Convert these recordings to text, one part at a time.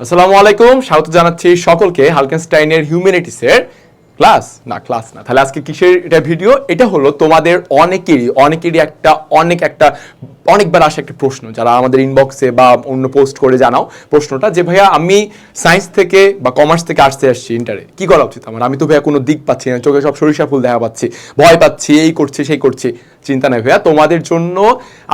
আসসালামু আলাইকুম, স্বাগত জানাচ্ছি সকলকে হালকেনস্টাইনের হিউম্যানিটিসের ক্লাস। না ক্লাস না, তাহলে আজকে কিসের এটা ভিডিও? এটা হলো তোমাদের অনেকেরই অনেকেরই একটা, অনেক একটা অনেকবার আসা একটা প্রশ্ন, যারা আমাদের ইনবক্সে বা অন্য পোস্ট করে জানাও প্রশ্নটা যে, ভাইয়া, আমি সায়েন্স থেকে বা কমার্স থেকে আর্টসে আসছি ইন্টারে কি করা উচিত আমার? আমি তো ভাইয়া কোনো দিক পাচ্ছি না, চোখে সব সরিষা ফুল দেখা পাচ্ছি, ভয় পাচ্ছি, এই করছি, সেই করছি। চিন্তা নাই ভাইয়া, তোমাদের জন্য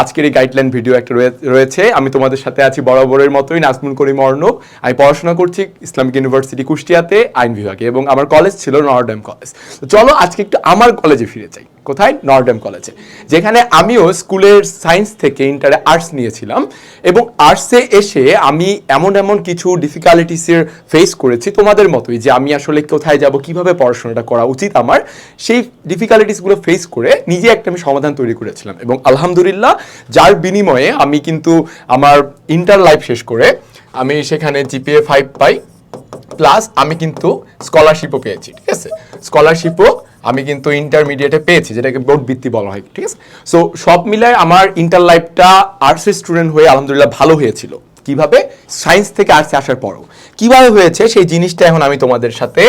আজকের এই গাইডলাইন ভিডিও একটা রয়েছে। আমি তোমাদের সাথে আছি বরাবরের মতোই, নাজমুল করিম অর্ণব। আমি পড়াশোনা করছি ইসলামিক ইউনিভার্সিটি কুষ্টিয়াতে আইন বিভাগে এবং আমার কলেজ ছিল নর্ডেম কলেজ চলো আজকে একটু আমার কলেজে ফিরে যাই। কোথায়? নর্ডেম কলেজে। যেখানে আমিও স্কুলের সায়েন্স থেকে ইন্টারে আর্টস নিয়েছিলাম এবং আর্টসে এসে আমি এমন এমন কিছু ডিফিকাল্টিসের ফেস করেছি তোমাদের মতোই যে আমি আসলে কোথায় যাব, কীভাবে পড়াশোনাটা করা উচিত আমার, সেই ডিফিকাল্টিসগুলো ফেস করে নিজে একটা আমি সমাধান তৈরি করেছিলাম এবং আলহামদুলিল্লাহ যার বিনিময়ে আমি কিন্তু আমার ইন্টার লাইফ শেষ করে আমি সেখানে জিপিএ ফাইভ পাই প্লাস আমি কিন্তু স্কলারশিপও পেয়েছি, ঠিক আছে? স্কলারশিপও আমি কিন্তু ইন্টারমিডিয়েটে পেয়েছি, যেটাকে বোর্ড বৃত্তি বলা হয়, ঠিক আছে? সো সব মিলায় আমার ইন্টার লাইফটা আর্টসের স্টুডেন্ট হয়ে আলহামদুলিল্লাহ ভালো হয়েছিল। কীভাবে? সায়েন্স থেকে আর্টসে আসার পরও। কীভাবে হয়েছে? সেই জিনিসটা এখন আমি তোমাদের সাথে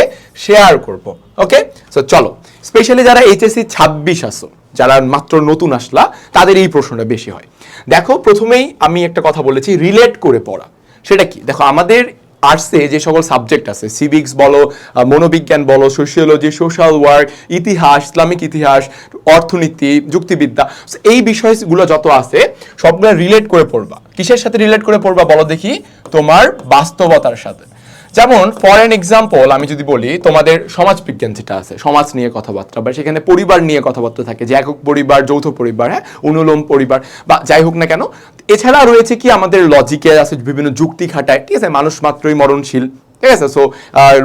শেয়ার করব ওকে সো চলো। স্পেশালি যারা এইচএসসি ছাব্বিশ আসো, যারা মাত্র নতুন আসলা, তাদের এই প্রশ্নটা বেশি হয়। দেখো, প্রথমেই আমি একটা কথা বলেছি রিলেট করে পড়া। সেটা কি? দেখো, আমাদের আর্টসে যে সকল সাবজেক্ট আছে সিভিক্স বলো মনোবিজ্ঞান বলো সোশিওলজি সোশ্যাল ওয়ার্ক ইতিহাস, ইসলামিক ইতিহাস, অর্থনীতি, যুক্তিবিদ্যা এই বিষয়গুলো যত আছে, সবগুলো রিলেট করে পড়বা। কিসের সাথে রিলেট করে পড়বা বলো দেখি? তোমার বাস্তবতার সাথে। যেমন ফর অ্যান এক্সাম্পল আমি যদি বলি, তোমাদের সমাজ বিজ্ঞান যেটা আছে, সমাজ নিয়ে কথাবার্তা, বা সেখানে পরিবার নিয়ে কথাবার্তা থাকে, যে একক পরিবার, যৌথ পরিবার হ্যাঁ অনুলোম পরিবার, বা যাই হোক না কেন, এছাড়া রয়েছে কি আমাদের লজিকে আছে বিভিন্ন যুক্তি খাটায়, ঠিক আছে? মানুষ মাত্রই মরণশীল ঠিক আছে? সো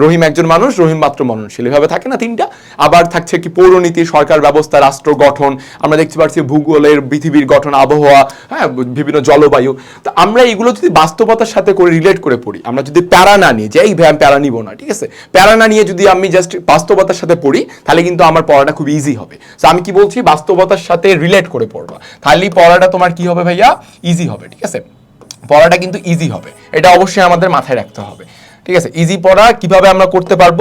রহিম একজন মানুষ, রহিম মাত্র মননশীল এভাবে থাকে না তিনটা। আবার থাকছে কি পৌরনীতি, সরকার ব্যবস্থা, রাষ্ট্র গঠন। আমরা দেখতে পাচ্ছি ভূগোলের, পৃথিবীর গঠন, আবহাওয়া হ্যাঁ বিভিন্ন জলবায়ু। তো আমরা এগুলো যদি বাস্তবতার সাথে করে রিলেট করে পড়ি, আমরা যদি প্যারা না নিই যে এই ভাই আমি প্যারা নিব না, ঠিক আছে? প্যারা না নিয়ে যদি আমি জাস্ট বাস্তবতার সাথে পড়ি, তাহলে কিন্তু আমার পড়াটা খুব ইজি হবে। তো আমি কি বলছি? বাস্তবতার সাথে রিলেট করে পড়বা। তাহলেই পড়াটা তোমার কি হবে ভাইয়া? ইজি হবে, ঠিক আছে? পড়াটা কিন্তু ইজি হবে। এটা অবশ্যই আমাদের মাথায় রাখতে হবে। ঠিক আছে? ইজি পড়া, কীভাবে আমরা করতে পারব?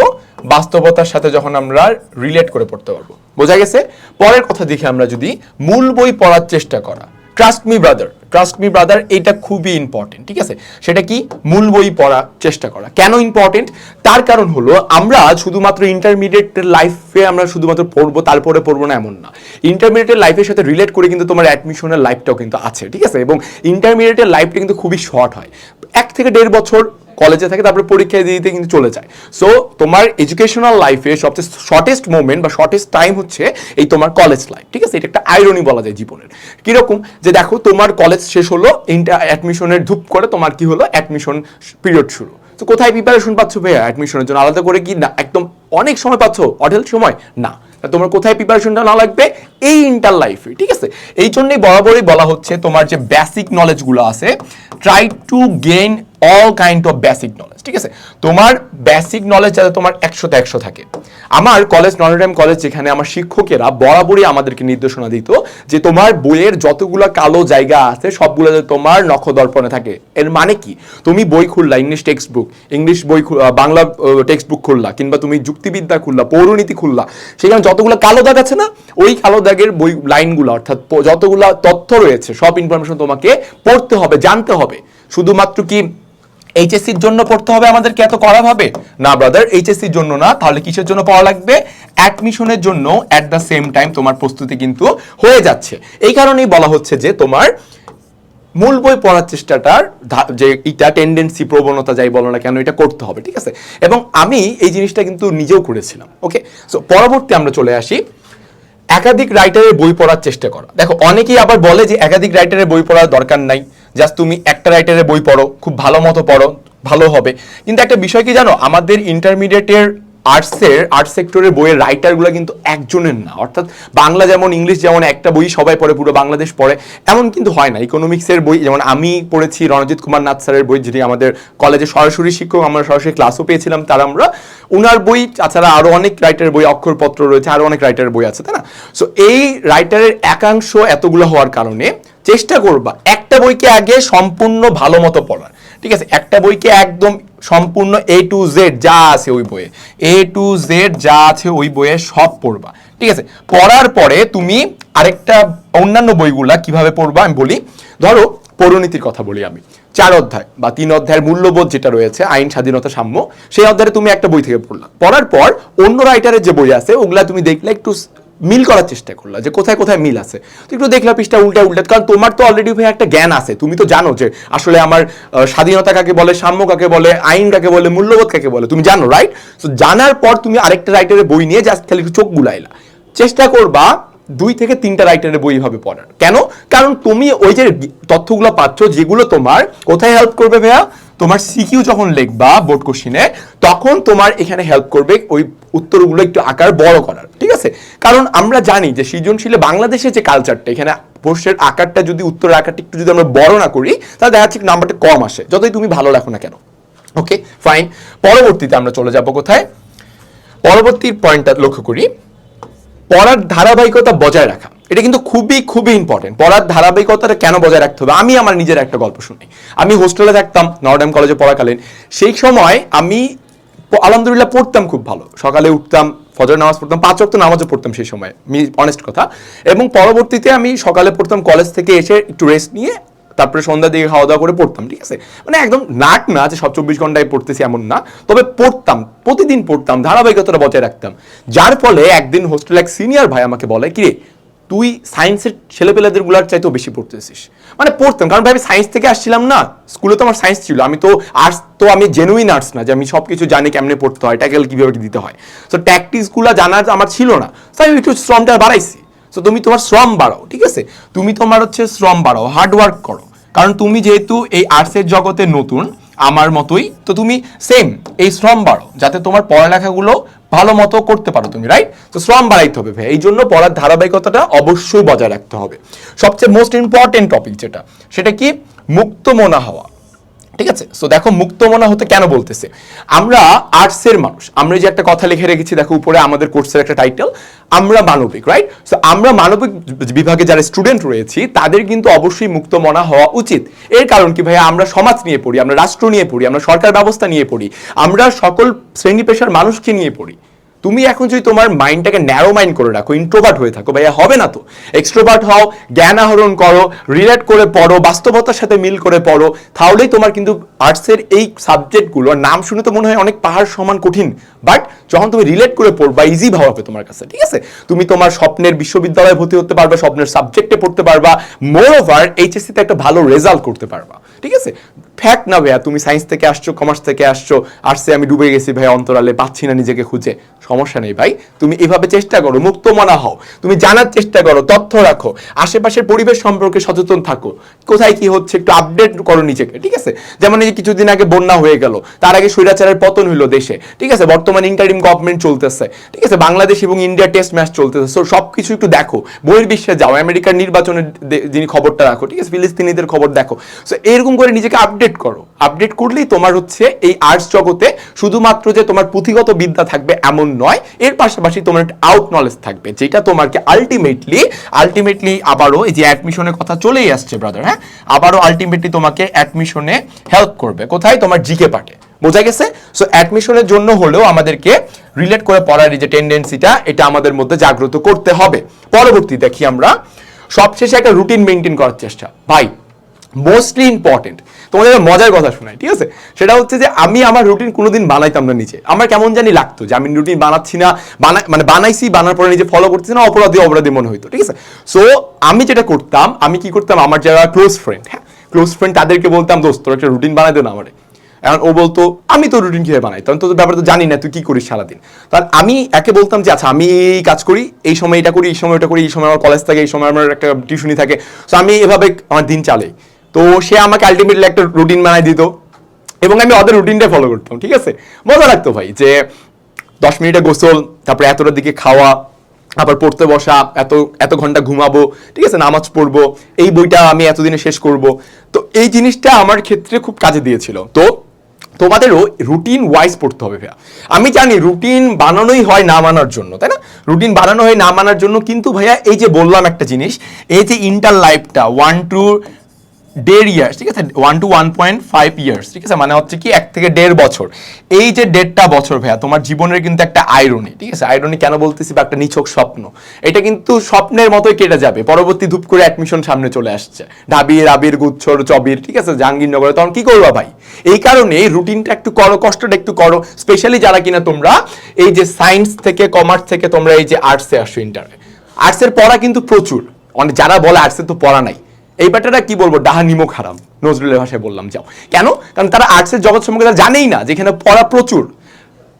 বাস্তবতার সাথে যখন আমরা রিলেট করে পড়তে পারব। বোঝা গেছে? পরের কথা দেখে আমরা যদি মূল বই পড়ার চেষ্টা করা। Trust me brother trust me brother এটা খুবই ইম্পর্টেন্ট ঠিক আছে? সেটা কি? মূল বই পড়ার চেষ্টা করা। কেন ইম্পর্টেন্ট তার কারণ হলো, আমরা শুধুমাত্র ইন্টারমিডিয়েট লাইফে আমরা শুধুমাত্র পড়ব, তারপরে পড়ব না এমন না। ইন্টারমিডিয়েটের লাইফের সাথে রিলেট করে কিন্তু তোমার অ্যাডমিশনের লাইফটাও কিন্তু আছে, ঠিক আছে? এবং ইন্টারমিডিয়েটের লাইফটা কিন্তু খুবই শর্ট হয়। এক থেকে দেড় বছর কলেজে থাকে, তারপরে পরীক্ষা দিয়ে দিতে কিন্তু চলে যায়। সো তোমার এডুকেশনাল লাইফে সবচেয়ে শর্টেস্ট মোমেন্ট বা শর্টেস্ট টাইম হচ্ছে এই তোমার কলেজ লাইফ ঠিক আছে? এটা একটা আইরনি বলা যায় জীবনের। কীরকম? যে দেখো, তোমার কলেজ শেষ হলো ইন্টার অ্যাডমিশনের ধূপ করে তোমার কি হলো? অ্যাডমিশন পিরিয়ড শুরু। তো কোথায় প্রিপারেশন পাচ্ছ ভাইয়া? অ্যাডমিশনের জন্য আলাদা করে কি না একদম অনেক সময় পাচ্ছ? অঢেল সময়? না। তোমার কোথায় প্রিপারেশনটা না লাগবে? এই ইন্টার লাইফে ঠিক আছে? এই জন্যই বরাবরই বলা হচ্ছে তোমার যে বেসিক নলেজগুলো আছে try to gain all kind of basic knowledge ঠিক আছে? তোমার বেসিক নলেজ যাতে তোমার একশোতে একশো থাকে। আমার কলেজ নটরডেম কলেজ যেখানে আমার শিক্ষকেরা বরাবরই আমাদেরকে নির্দেশনা দিত যে তোমার বইয়ের যতগুলো কালো জায়গা আছে, সবগুলো যাতে তোমার নখদর্পণে থাকে। এর মানে কি? তুমি বই খুললা ইংলিশ টেক্সট বুক ইংলিশ বই বাংলা টেক্সট বুক খুললা, কিংবা তুমি যুক্তিবিদ্যা খুললা, পৌরনীতি খুললা, সেখানে যতগুলো কালো দাগ আছে না, ওই কালো দাগের বই লাইনগুলো, অর্থাৎ যতগুলো তথ্য রয়েছে, সব ইনফরমেশন তোমাকে পড়তে হবে, জানতে হবে। শুধুমাত্র কি এইচএসসির জন্য পড়তে হবে আমাদেরকে এত করা ভাবে? না ব্রাদার এইচএসসির জন্য না, তাহলে কিসের জন্য পড়া লাগবে? অ্যাডমিশনের জন্য অ্যাট দ্য সেম টাইম তোমার প্রস্তুতি কিন্তু হয়ে যাচ্ছে। এই কারণেই বলা হচ্ছে যে তোমার মূল বই পড়ার চেষ্টাটার যে এটা টেন্ডেন্সি প্রবণতা যাই বলো না কেন, এটা করতে হবে, ঠিক আছে? এবং আমি এই জিনিসটা কিন্তু নিজেও করেছিলাম ওকে সো পরবর্তী আমরা চলে আসি। একাধিক রাইটারের বই পড়ার চেষ্টা করা। দেখো, অনেকেই আবার বলে যে একাধিক রাইটারের বই পড়ার দরকার নাই। জাস্ট তুমি একটা রাইটারের বই পড়ো, খুব ভালো মতো পড়ো, ভালো হবে। কিন্তু একটা বিষয় কি জানো? আমাদের ইন্টারমিডিয়েটের আর্টসের আর্ট সেক্টরের বইয়ের রাইটারগুলো কিন্তু একজনের না। অর্থাৎ বাংলা যেমন, ইংলিশ যেমন, একটা বই সবাই পড়ে, পুরো বাংলাদেশ পড়ে এমন কিন্তু হয় না। ইকোনমিক্সের বই, যেমন আমি পড়েছি রণজিৎ কুমার নাথ স্যারের বই, যিনি আমাদের কলেজে সরাসরি শিক্ষক, আমরা সরাসরি ক্লাসও পেয়েছিলাম, তার আমরা ওনার বই, তাছাড়া আরও অনেক রাইটারের বই, অক্ষরপত্র রয়েছে আরও অনেক রাইটারের বই আছে, তাই না? সো এই রাইটারের একাংশ এতগুলো হওয়ার কারণে চেষ্টা করবা। একটা বইকে আগে সম্পূর্ণ ভালো মতো পড়ার। ঠিক আছে? একটা বইকে একদম সম্পূর্ণ এ টু জেড যা আছে ওই বইয়ে। এ টু জেড যা আছে ওই বইয়ে সব পড়বা। ঠিক আছে? পড়ার পরে তুমি আরেকটা অন্যান্য বইগুলা কীভাবে পড়বা আমি বলি। ধরো, পৌরনীতির কথা বলি আমি। চার অধ্যায় বা তিন অধ্যায়ের মূল্যবোধ যেটা রয়েছে, আইন, স্বাধীনতা, সাম্য, সেই অধ্যায়ে তুমি একটা বই থেকে পড়লা। পড়ার পর অন্য রাইটারের যে বই আছে, ওগুলা তুমি দেখলে একটু মিল করার চেষ্টা করলা যে কোথায় কোথায় মিল আছে। তো একটু দেখলা পৃষ্ঠা উল্টা উল্টা। কারণ তোমার তো অলরেডি ভাই একটা জ্ঞান আছে, তুমি তো জানো যে আসলে আমার স্বাধীনতা কাকে বলে, সাম্য কাকে বলে, আইন কাকে বলে, মূল্যবোধ কাকে বলে, তুমি জানো রাইট তো জানার পর তুমি আরেকটা রাইটারের বই নিয়ে জাস্ট খালি একটু চোখ গুলাইলা চেষ্টা করবা দুই থেকে তিনটা রাইটারের বই হবে পড়ার। কেন? কারণ তুমি ওই যে তথ্যগুলো পাচ্ছ, যেগুলো তোমার কোথায় হেল্প করবে ভাইয়া? তোমার সিকিউ যখন লিখবা বোর্ড কোশ্চিনে তখন তোমার এখানে হেল্প করবে ওই উত্তরগুলো একটু আকার বড় করার, ঠিক আছে? কারণ আমরা জানি যে সৃজনশীলে বাংলাদেশের যে কালচারটা এখানে প্রশ্নের আকারটা যদি, উত্তরের আকারটা একটু যদি আমরা বড় না করি, তাহলে দেখা যাচ্ছে নাম্বারটা কম আসে, যতই তুমি ভালো রাখো না কেন। ওকে ফাইন পরবর্তীতে আমরা চলে যাব কোথায়? পরবর্তী পয়েন্টটা লক্ষ্য করি। পড়ার ধারাবাহিকতা বজায় রাখা। এটা কিন্তু খুবই খুবই ইম্পর্টেন্ট পড়ার ধারাবাহিকতাটা কেন বজায় রাখতে হবে? আমি আমার নিজের একটা গল্প শুনি। আমি হোস্টেলে থাকতাম নর্ডাম কলেজে পড়াকালীন। সেই সময় আমি আলহামদুলিল্লাহ পড়তাম খুব ভালো। সকালে উঠতাম ফজর নামাজ পড়তাম, পাঁচ ওয়াক্ত নামাজও পড়তাম সেই সময়, মি অনেস্ট কথা। এবং পরবর্তীতে আমি সকালে পড়তাম, কলেজ থেকে এসে একটু রেস্ট নিয়ে তারপরে সন্ধ্যা দিকে খাওয়া দাওয়া করে পড়তাম, ঠিক আছে? মানে একদম নাট না যে সব চব্বিশ ঘন্টায় পড়তেছি এমন না। তবে পড়তাম, প্রতিদিন পড়তাম, ধারাবাহিকতাটা বজায় রাখতাম। যার ফলে একদিন হোস্টেল এক সিনিয়র ভাই আমাকে বলে কি রে তুই সায়েন্সের ছেলেপেলেদেরগুলার চাইতেও বেশি পড়তেছিস। মানে পড়তাম, কারণ ভাই আমি সায়েন্স থেকে আসছিলাম না স্কুলে তো আমার সায়েন্স ছিল। আমি তো আর্টস তো আমি জেনুইন আর্টস না, যে আমি সব কিছু জানি কেমনে পড়তে হয় ট্যাকেল কীভাবে দিতে হয়। তো ট্যাকটিক্সগুলো জানার আমার ছিল না। তো আমি একটু শ্রমটা বাড়াইছি। তো তুমি তোমার শ্রম বাড়াও, ঠিক আছে? তুমি তোমার হচ্ছে শ্রম বাড়াও হার্ড ওয়ার্ক করো। কারণ তুমি যেহেতু এই আর্টসের জগতে নতুন, আমার মতোই, তো তুমি সেম এই শ্রম বাড়ো যাতে তোমার পড়ালেখাগুলো ভালো মতো করতে পারো তুমি রাইট তো শ্রম বাড়াইতে হবে ভাই। এই জন্য পড়ার ধারাবাহিকতাটা অবশ্যই বজায় রাখতে হবে। সবচেয়ে মোস্ট ইম্পর্টেন্ট টপিক যেটা, সেটা কি? মুক্ত মনা হওয়া। ঠিক আছে? সো দেখো মুক্তমনা হতে কেন বলতেছে? আমরা আর্টসের মানুষ। আমরা যে একটা কথা লিখে রেখেছি, দেখো উপরে আমাদের কোর্সের একটা টাইটেল আমরা মানবিক রাইট সো আমরা মানবিক বিভাগে যারা স্টুডেন্ট রয়েছি, তাদের কিন্তু অবশ্যই মুক্ত মনা হওয়া উচিত। এর কারণ কি ভাই আমরা সমাজ নিয়ে পড়ি, আমরা রাষ্ট্র নিয়ে পড়ি, আমরা সরকার ব্যবস্থা নিয়ে পড়ি, আমরা সকল শ্রেণি পেশার মানুষকে নিয়ে পড়ি। তুমি এখন যদি তোমার মাইন্ডটাকে ন্যারো মাইন্ড করে রাখো ইন্ট্রোভার্ট হয়ে থাকো, ভাইয়া, হবে না তো। এক্সট্রোভার্ট হও, জ্ঞান আহরণ করো রিলেট করে পড়ো, বাস্তবতার সাথে মিল করে পড়ো, তাহলেই তোমার কিন্তু আর্টসের এই সাবজেক্টগুলো নাম শুনে তো মনে হয় অনেক পাহাড় সমান কঠিন বাট যখন তুমি রিলেট করে পড়বা ইজি ভাবে তোমার কাছে, ঠিক আছে? তুমি তোমার স্বপ্নের বিশ্ববিদ্যালয়ে ভর্তি হতে পারবা, স্বপ্নের সাবজেক্টে পড়তে পারবা মোর ওভার এইচএসসিতে একটা ভালো রেজাল্ট করতে পারবা, ঠিক আছে? ফ্যাক্ট না, ভাইয়া, তুমি সায়েন্স থেকে আসছো কমার্স থেকে আসছো আর্টসে আমি ডুবে গেছি, ভাইয়া, অন্তরালে, পাচ্ছি না নিজেকে খুঁজে। সমস্যা নেই ভাই। তুমি এভাবে চেষ্টা করো মুক্ত মনা হও। তুমি জানার চেষ্টা করো, তথ্য রাখো। আশেপাশের পরিবেশ সম্পর্কে সচেতন থাকো। কোথায় কি হচ্ছে একটু আপডেট করো নিজেকে, ঠিক আছে? যেমন এই যে কিছুদিন আগে বন্যা হয়ে গেল, তার আগে স্বৈরাচারের পতন হইল দেশে, ঠিক আছে? বর্তমানে ইন্টারিম গভর্নমেন্ট চলতেছে, ঠিক আছে? বাংলাদেশ এবং ইন্ডিয়া টেস্ট ম্যাচ চলতেছে। সো সব কিছু একটু দেখো বইয়ের বহির্বিশ্বে যাও, আমেরিকার নির্বাচনের যিনি খবরটা রাখো, ঠিক আছে? ফিলিস্তিনিদের খবর দেখো। সো এরকম করে নিজেকে আপডেট করো। আপডেট করলেই তোমার হচ্ছে এই আর্টস জগতে শুধুমাত্র যে তোমার পুঁথিগত বিদ্যা থাকবে এমন নয়, এর পাশাপাশি তোমার একটা আউট নলেজ থাকবে, যেটা তোমাকে আলটিমেটলি আলটিমেটলি আবারও এই যে অ্যাডমিশনের কথা চলেই আসছে ব্রাদার হ্যাঁ? আবারও আলটিমেটলি তোমাকে অ্যাডমিশনে হেল্প করবে। কোথায়? তোমার জিকে পার্টে বোঝা গেছে? সো অ্যাডমিশনের জন্য হলেও আমাদেরকে রিলেট করে পড়ার যে টেন্ডেন্সিটা এটা আমাদের মধ্যে জাগ্রত করতে হবে। পরবর্তী দেখি আমরা। সবশেষে একটা রুটিন মেনটেন করার চেষ্টা। ভাই মোস্টলি ইম্পর্টেন্ট তোমাদের মজার কথা শোনাই, ঠিক আছে? সেটা হচ্ছে যে আমি আমার রুটিন কোনোদিন বানাইতাম না নিচে। আমার কেমন জানি লাগতো যে আমি রুটিন বানাচ্ছি না বানা মানে বানাইছি, বানার পরে নিজে ফলো করতেছি না, অপরাধী অপরাধী মনে হইতো, ঠিক আছে? সো আমি যেটা করতাম, আমি কি করতাম, আমার যারা ক্লোজ ফ্রেন্ড হ্যাঁ? ক্লোজ ফ্রেন্ড তাদেরকে বলতাম, দোস্ত, তোর একটা রুটিন বানাই দে না আমারে। এখন ও বলতো, আমি তো রুটিন কীভাবে বানাই তখন তো ব্যাপারে তো জানি না, তুই কি করিস সারাদিন? তাহলে আমি একে বলতাম যে আচ্ছা আমি এই কাজ করি, এই সময় এটা করি, এই সময় এটা করি, এই সময় আমার কলেজ থাকে, এই সময় আমার একটা টিউশনি থাকে। তো আমি এভাবে আমার দিন চালাই। তো সে আমাকে আলটিমেটলি একটা রুটিন বানাই দিত এবং আমি ওদের রুটিনটা ফলো করতাম, ঠিক আছে? মজা লাগতো ভাই যে দশ মিনিটে গোসল, তারপরে এতটার দিকে খাওয়া, আবার পড়তে বসা, এত এত ঘণ্টা ঘুমাবো, ঠিক আছে? নামাজ পড়ব, এই বইটা আমি এতদিনে শেষ করব। তো এই জিনিসটা আমার ক্ষেত্রে খুব কাজে দিয়েছিল। তো তোমাদেরও রুটিন ওয়াইজ পড়তে হবে ভাইয়া। আমি জানি রুটিন বানানোই হয় না মানার জন্য, তাই না? রুটিন বানানো হয় না মানার জন্য কিন্তু ভাইয়া এই যে বললাম একটা জিনিস, এই যে ইন্টার লাইফটা ওয়ান টু দেড় ইয়ার্স ঠিক আছে? One two one point five years ঠিক আছে? মানে হচ্ছে কি, এক থেকে দেড় বছর। এই যে দেড়টা বছর ভাইয়া, তোমার জীবনের কিন্তু একটা আইরনি ঠিক আছে? আইরনি কেন বলতেছি বা একটা নিছক স্বপ্ন? এটা কিন্তু স্বপ্নের মতোই কেটে যাবে। পরবর্তী ধূপ করে অ্যাডমিশন সামনে চলে আসছে। ঢাবির, আবির, গুচ্ছর, চবির, ঠিক আছে? জাহাঙ্গীরনগরে। তখন কি করবা ভাই? এই কারণে রুটিনটা একটু করো, কষ্টটা একটু করো। স্পেশালি যারা কিনা তোমরা, এই যে সায়েন্স থেকে কমার্স থেকে তোমরা এই যে আর্টসে আসো ইন্টারে আর্টসের পড়া কিন্তু প্রচুর। অনেক যারা বলে আর্টসের তো পড়া নাই। এই ব্যাটাটা কি বলব? ডাহা নিমক হারাম। নজরুলের ভাষায় বললাম, যাও। কেন? কারণ তারা আর্টসের জগৎ সম্পর্কে তারা জানেই না যেখানে পড়া প্রচুর।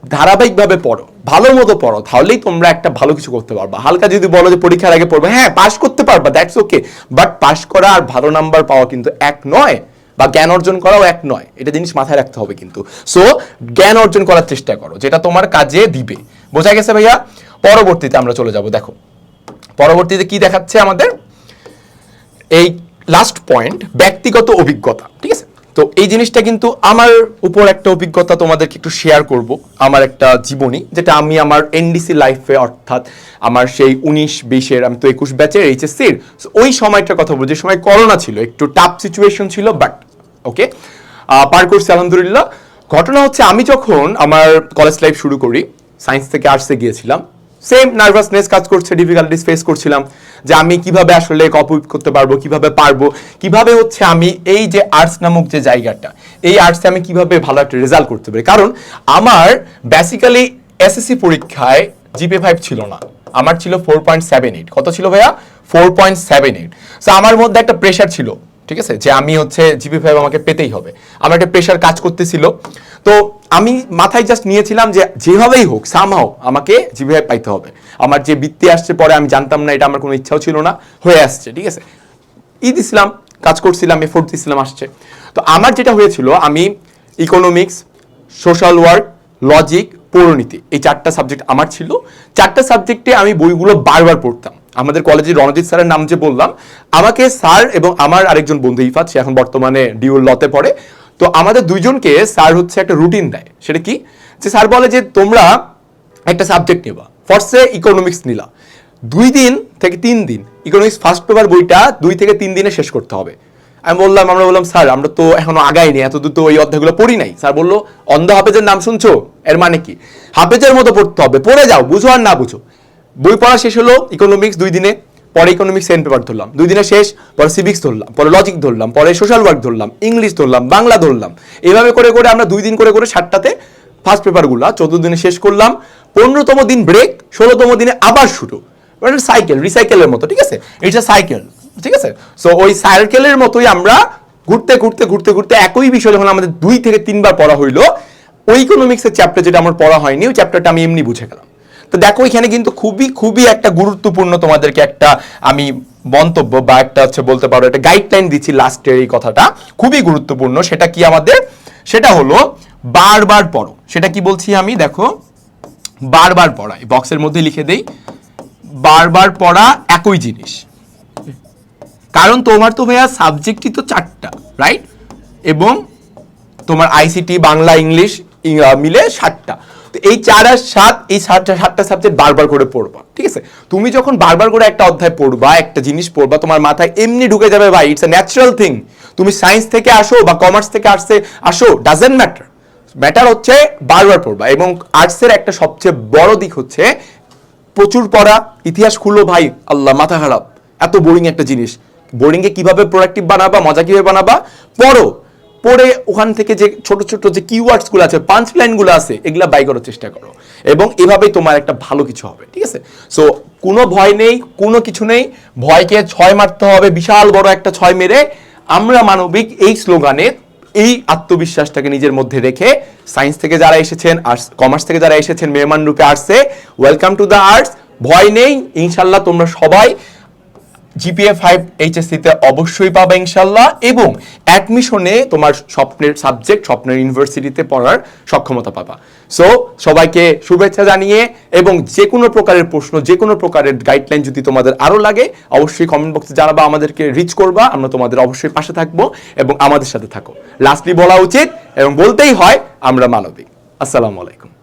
ধারাবাহিকভাবে পড়ো। ভালো মতো পড়ো। তাহলেই তোমরা একটা ভালো কিছু করতে পারবা। হালকা যদি বলো যে পরীক্ষার আগে পড়বে হ্যাঁ পাশ করতে পারবা দ্যাটস ওকে বাট পাশ করা আর ভালো নাম্বার পাওয়া কিন্তু এক নয়, বা জ্ঞান অর্জন করাও এক নয়। এটা জিনিস মাথায় রাখতে হবে কিন্তু। সো জ্ঞান অর্জন করার চেষ্টা করো, যেটা তোমার কাজে দিবে। বোঝা গেছে ভাইয়া? পরবর্তীতে আমরা চলে যাব। দেখো, পরবর্তীতে কি দেখাচ্ছে আমাদের? এই লাস্ট পয়েন্ট ব্যক্তিগত অভিজ্ঞতা, ঠিক আছে? তো এই জিনিসটা কিন্তু আমার উপর একটা অভিজ্ঞতা তোমাদেরকে একটু শেয়ার করব, আমার একটা জীবনী, যেটা আমি আমার এনডিসি লাইফে অর্থাৎ আমার সেই উনিশ, বিশের, আমি তো একুশ ব্যাচের এইচএসসির ওই সময়টার কথা বলছি সময় করোনা ছিল, একটু টাফ সিচুয়েশন ছিল বাট ওকে পার করছি, আলহামদুলিল্লাহ। ঘটনা হচ্ছে, আমি যখন আমার কলেজ লাইফ শুরু করি সায়েন্স থেকে আর্টসে গিয়েছিলাম সেম নার্ভাসনেস কাজ করছে ডিফিকাল্টিস ফেস করছিলাম যে আমি কীভাবে আসলে কপি করতে পারব, কীভাবে পারব, কীভাবে হচ্ছে আমি এই যে আর্টস নামক যে জায়গাটা, এই আর্টসে আমি কীভাবে ভালো একটা রেজাল্ট করতে পারি? কারণ আমার বেসিক্যালি এসএসসি পরীক্ষায় জিপে ফাইভ ছিল না। আমার ছিল ফোর পয়েন্ট সেভেন এইট কত ছিল ভাইয়া? Four point seven eight so আমার মধ্যে একটা প্রেশার ছিল। ঠিক আছে? যে আমি হচ্ছে জিপি ফাইভ আমাকে পেতেই হবে। আমার একটা প্রেশার কাজ করতেছিল। তো আমি মাথায় জাস্ট নিয়েছিলাম যে যেভাবেই হোক সামহাও আমাকে জিপি ফাইভ পাইতে হবে। আমার যে বৃত্তি আসছে পরে আমি জানতাম না, এটা আমার কোনো ইচ্ছাও ছিল না, হয়ে আসছে, ঠিক আছে? ই দিছিলাম, কাজ করছিলাম এফোর্ট দিছিলাম, আসছে। তো আমার যেটা হয়েছিল, আমি ইকোনমিক্স সোশ্যাল ওয়ার্ক লজিক পৌরনীতি, এই চারটা সাবজেক্ট আমার ছিল। চারটা সাবজেক্টে আমি বইগুলো বারবার পড়তাম। আমাদের কলেজে রণজিৎ স্যারের নাম যে বললাম, আমাকে স্যার এবং আমার আরেকজন বন্ধু ইফাত, সে এখন বর্তমানে ডিউর লতে পড়ে। তো আমাদের দুইজনকে স্যার হচ্ছে একটা রুটিন দেয়। সেটা কি? যে স্যার বলে যে, তোমরা একটা সাবজেক্ট নেবা। ফর্সে ইকোনমিক্স নিলা। দুই দিন থেকে তিন দিন ইকোনমিক্স ফার্স্ট পেপার বইটা দুই থেকে তিন দিনে শেষ করতে হবে। আমি বললাম, আমরা বললাম, স্যার, আমরা তো এখনও আগাইনি, এত দূর তো ওই অধ্যায়গুলো পড়ি নাই। স্যার বলল, অন্ধ হাফেজের নাম শুনছো? এর মানে কি? হাফেজের মতো পড়তে হবে। পড়ে যাও, বুঝো আর না বুঝো। বই পড়া শেষ হলো ইকোনমিক্স দুই দিনে, পরে ইকোনমিক্স সেন পেপার ধরলাম। দুই দিনে শেষ, পরে সিভিক্স ধরলাম, পরে লজিক ধরলাম, পরে সোশ্যাল ওয়ার্ক ধরলাম ইংলিশ ধরলাম, বাংলা ধরলাম। এভাবে করে করে আমরা দুই দিন করে করে সাতটাতে ফার্স্ট পেপারগুলো চোদ্দ দিনে শেষ করলাম। পনেরোতম দিন ব্রেক ষোলোতম দিনে আবার শুরু। মানে সাইকেল রিসাইকেলের মতো, ঠিক আছে? এটা সাইকেল ঠিক আছে? সো ওই সাইকেলের মতোই আমরা ঘুরতে ঘুরতে ঘুরতে ঘুরতে একই বিষয় যখন আমাদের দুই থেকে তিনবার পড়া হইল, ওই ইকোনমিক্সের চ্যাপ্টার যেটা আমার পড়া হয়নি, ওই চ্যাপ্টারটা আমি এমনি বুঝে গেলাম। তো দেখো, এখানে কিন্তু খুবই খুবই একটা গুরুত্বপূর্ণ তোমাদেরকে একটা আমি মন্তব্য বা একটা হচ্ছে বলতে পারো, একটা গাইডলাইন দিচ্ছি লাস্টের এই কথাটা। খুবই গুরুত্বপূর্ণ। সেটা কি আমাদের? সেটা হলো বারবার পড়ো। সেটা কি বলছি আমি? দেখো, বারবার পড়া। এই বক্সের মধ্যে লিখে দেই, বারবার পড়া একই জিনিস। কারণ তোমার তো ভাইয়া সাবজেক্টই তো চারটা রাইট এবং তোমার আইসিটি বাংলা ইংলিশ মিলে সাতটা। তো এই চার আর সাত, এই সাতটা সাতটা সাবজেক্ট বারবার করে পড়বা, ঠিক আছে? তুমি যখন বারবার করে একটা অধ্যায় পড়বা, একটা জিনিস পড়বা, তোমার মাথায় এমনি ঢুকে যাবে, ভাই ইটস এ ন্যাচারাল থিং তুমি সায়েন্স থেকে আসো বা কমার্স থেকে আসছে আসো ডাজেন্ট ম্যাটার ম্যাটার হচ্ছে বারবার পড়বা এবং আর্টসের একটা সবচেয়ে বড় দিক হচ্ছে প্রচুর পড়া, ইতিহাস খুললো ভাই, আল্লাহ, মাথা খারাপ। এত বোরিং একটা জিনিস। বোরিংকে কীভাবে প্রোডাক্টিভ বানাবা, মজা কীভাবে বানাবা? পড়ো। পড়ে ওখান থেকে যে ছোট ছোট যে কিওয়ার্ডসগুলো আছে পাঁচ লাইনগুলো আছে, এগুলা বাই করার চেষ্টা করো। এবং এভাবেই তোমার একটা ভালো কিছু হবে, ঠিক আছে? সো কোনো ভয় নেই, কোনো কিছু নেই। ভয়কে ছয় মারতে হবে, বিশাল বড় একটা ছয় মেরে। আমরা মানবিক এই স্লোগানে এই আত্মবিশ্বাসটাকে নিজের মধ্যে রেখে সায়েন্স থেকে যারা এসেছেন আর্টস কমার্স থেকে যারা এসেছেন, মেহমান রূপে আর্টসে ওয়েলকাম টু দ্য আর্টস ভয় নেই, ইনশাল্লাহ তোমরা সবাই জিপিএ ফাইভ এইচএসসিতে অবশ্যই পাবে ইনশাল্লাহ এবং অ্যাডমিশনে তোমার স্বপ্নের সাবজেক্ট স্বপ্নের ইউনিভার্সিটিতে পড়ার সক্ষমতা পাবা। সো সবাইকে শুভেচ্ছা জানিয়ে এবং যে কোনো প্রকারের প্রশ্ন যে কোনো প্রকারের গাইডলাইন যদি তোমাদের আরও লাগে, অবশ্যই কমেন্ট বক্সে জানাবা, আমাদেরকে রিচ করবা, আমরা তোমাদের অবশ্যই পাশে থাকব এবং আমাদের সাথে থাকো। লাস্টলি বলা উচিত এবং বলতেই হয়, আমরা মানবিক। আসসালামু আলাইকুম।